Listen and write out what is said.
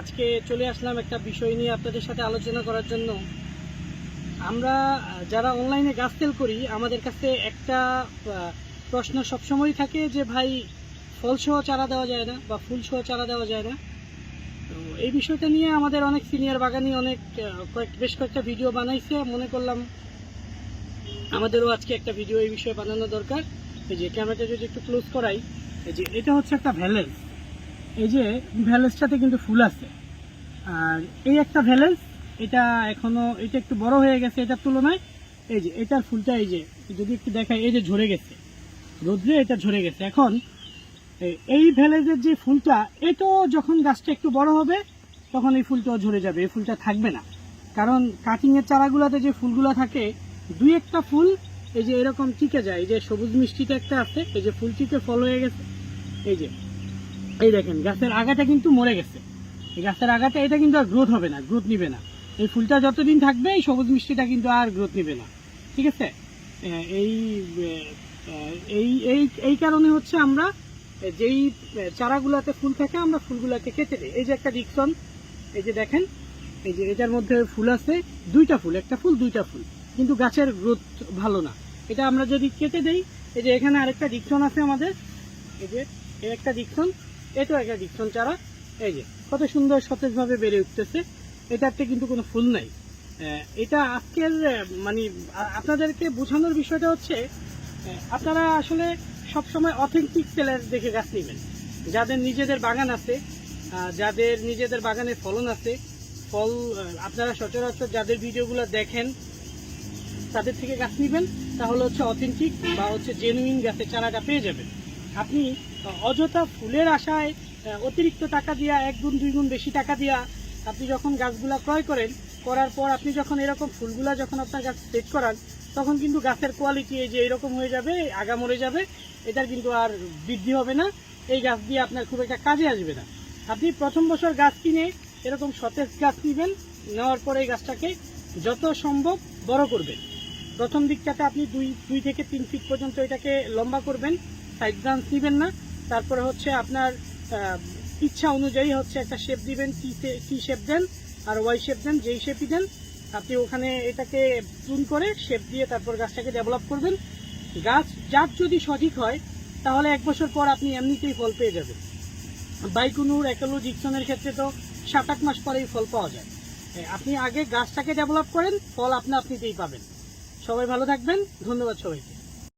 আজকে চলে আসলাম একটা বিষয় নিয়ে আপনাদের সাথে আলোচনা করার জন্য। আমরা, যারা অনলাইনে গাছ সেল করি, আমাদের কাছে একটা প্রশ্ন সবসময় থাকে যে, ভাই, ফলসহ চারা দেওয়া যায় না বা ফুলসহ চারা দেওয়া যায় না? তো এই বিষয়টা নিয়ে আমাদের অনেক সিনিয়র বাগানি অনেক কয়েক, বেশ কয়েকটা ভিডিও বানাইছে। মনে করলাম আমাদেরও আজকে একটা ভিডিও এই বিষয়ে বানানো দরকার। এই যে ক্যামেরাটা যদি একটু ক্লোজ করাই যে এটা হচ্ছে একটা ভ্যালেন্স এই যে ভ্যালেন্সটাতে কিন্তু ফুল আছে। আর এই একটা ভ্যালেন্স, এটা এখনও, এটা একটু বড় হয়ে গেছে এটার তুলনায়। এই যে, এটার ফুলটা এই যে, যদি একটু দেখায় এই যে ঝরে গেছে। রোদ্রে এটা ঝরে গেছে। এখন, এই- ভ্যালেজের যে ফুলটা, এটাও যখন গাছটা একটু বড় হবে, তখন এই ফুলটাও ঝরে যাবে, এই ফুলটা থাকবে না। কারণ কাটিংয়ের চারাগুলোতে যে ফুলগুলো থাকে, দুই একটা ফুল, এই যে এরকম টিকে যায়। এই যে সবুজ মিষ্টিটা একটা আছে, এই যে ফুলটিতে ফল হয়ে গেছে। এই যে এই দেখেন, গাছের আগাটা কিন্তু মরে গেছে। এই গাছের আগাটা, এটা কিন্তু আর গ্রোথ হবে না গ্রোথ নিবে না। এই ফুলটা যতদিন থাকবে, এই সবুজ মিষ্টিটা কিন্তু আর গ্রোথ নিবে না। ঠিক আছে? এই এই এই এই কারণে হচ্ছে আমরা, যেই চারাগুলোতে ফুল থাকে, আমরা ফুলগুলোকে কেটে দিই। এই যে একটা ডিকসন এই যে দেখেন, এই যে এটার মধ্যে ফুল আছে, দুইটা ফুল, একটা ফুল, দুইটা ফুল। কিন্তু গাছের গ্রোথ ভালো না। এটা আমরা যদি কেটে দেই, এই যে এখানে আরেকটা ডিকসন আছে আমাদের, এই যে একটা ডিকসন এটাও একটা ডিকসন চারা। এই যে, কত সুন্দর সতেজভাবে বেড়ে উঠতেছে। এটাতে কিন্তু কোনো ফুল নাই। এটা আজকের মানে আপনাদেরকে বোঝানোর বিষয়টা হচ্ছে আপনারা আসলে সবসময় অথেন্টিক সেলার দেখে গাছ নেবেন। যাদের নিজেদের বাগান আছে যাদের নিজেদের বাগানে ফলন আছে, ফল আপনারা সচরাচর যাদের ভিডিওগুলো দেখেন, তাদের থেকে গাছ নেবেন, তাহলে হচ্ছে অথেন্টিক বা হচ্ছে জেনুইন গাছের চারাটা পেয়ে যাবেন। আপনি অযথা ফুলের আশায় অতিরিক্ত টাকা দিয়া এক গুণ, দুই গুণ বেশি টাকা দিয়া আপনি যখন গাছগুলা ক্রয় করেন, করার পর আপনি যখন এরকম ফুলগুলা যখন আপনার গাছ সেট করান, তখন কিন্তু গাছের কোয়ালিটি এই যে এরকম হয়ে যাবে, আগা মরে যাবে, এটার কিন্তু আর বৃদ্ধি হবে না, এই গাছ দিয়ে আপনার খুব একটা কাজে আসবে না। আপনি প্রথম বছর গাছ কিনে এরকম সতেজ গাছ নেবেন, নেওয়ার পরে এই গাছটাকে যত সম্ভব বড় করবেন। প্রথম দিকটাতে আপনি দুই দুই থেকে তিন ফিট পর্যন্ত এটাকে লম্বা করবেন সাইড ব্রাঞ্চ নেবেন না। তারপরে হচ্ছে আপনার ইচ্ছা অনুযায়ী হচ্ছে একটা শেপ দিবেন, কি শেপ দেন, আর ওয়াই শেপ দেন, যেই শেপই দেন, আপনি ওখানে এটাকে চুন করে শেপ দিয়ে তারপর গাছটাকে ডেভেলপ করবেন। গাছ জাত যদি সঠিক হয়, তাহলে এক বছর পর আপনি এমনিতেই ফল পেয়ে যাবেন। বাইকুনুর, একালু, জিকসনের ক্ষেত্রে তো সাত আট মাস পরেই ফল পাওয়া যায়। আপনি আগে গাছটাকে ডেভেলপ করেন, ফল আপনি আপনিতেই পাবেন। সবাই ভালো থাকবেন, ধন্যবাদ সবাইকে।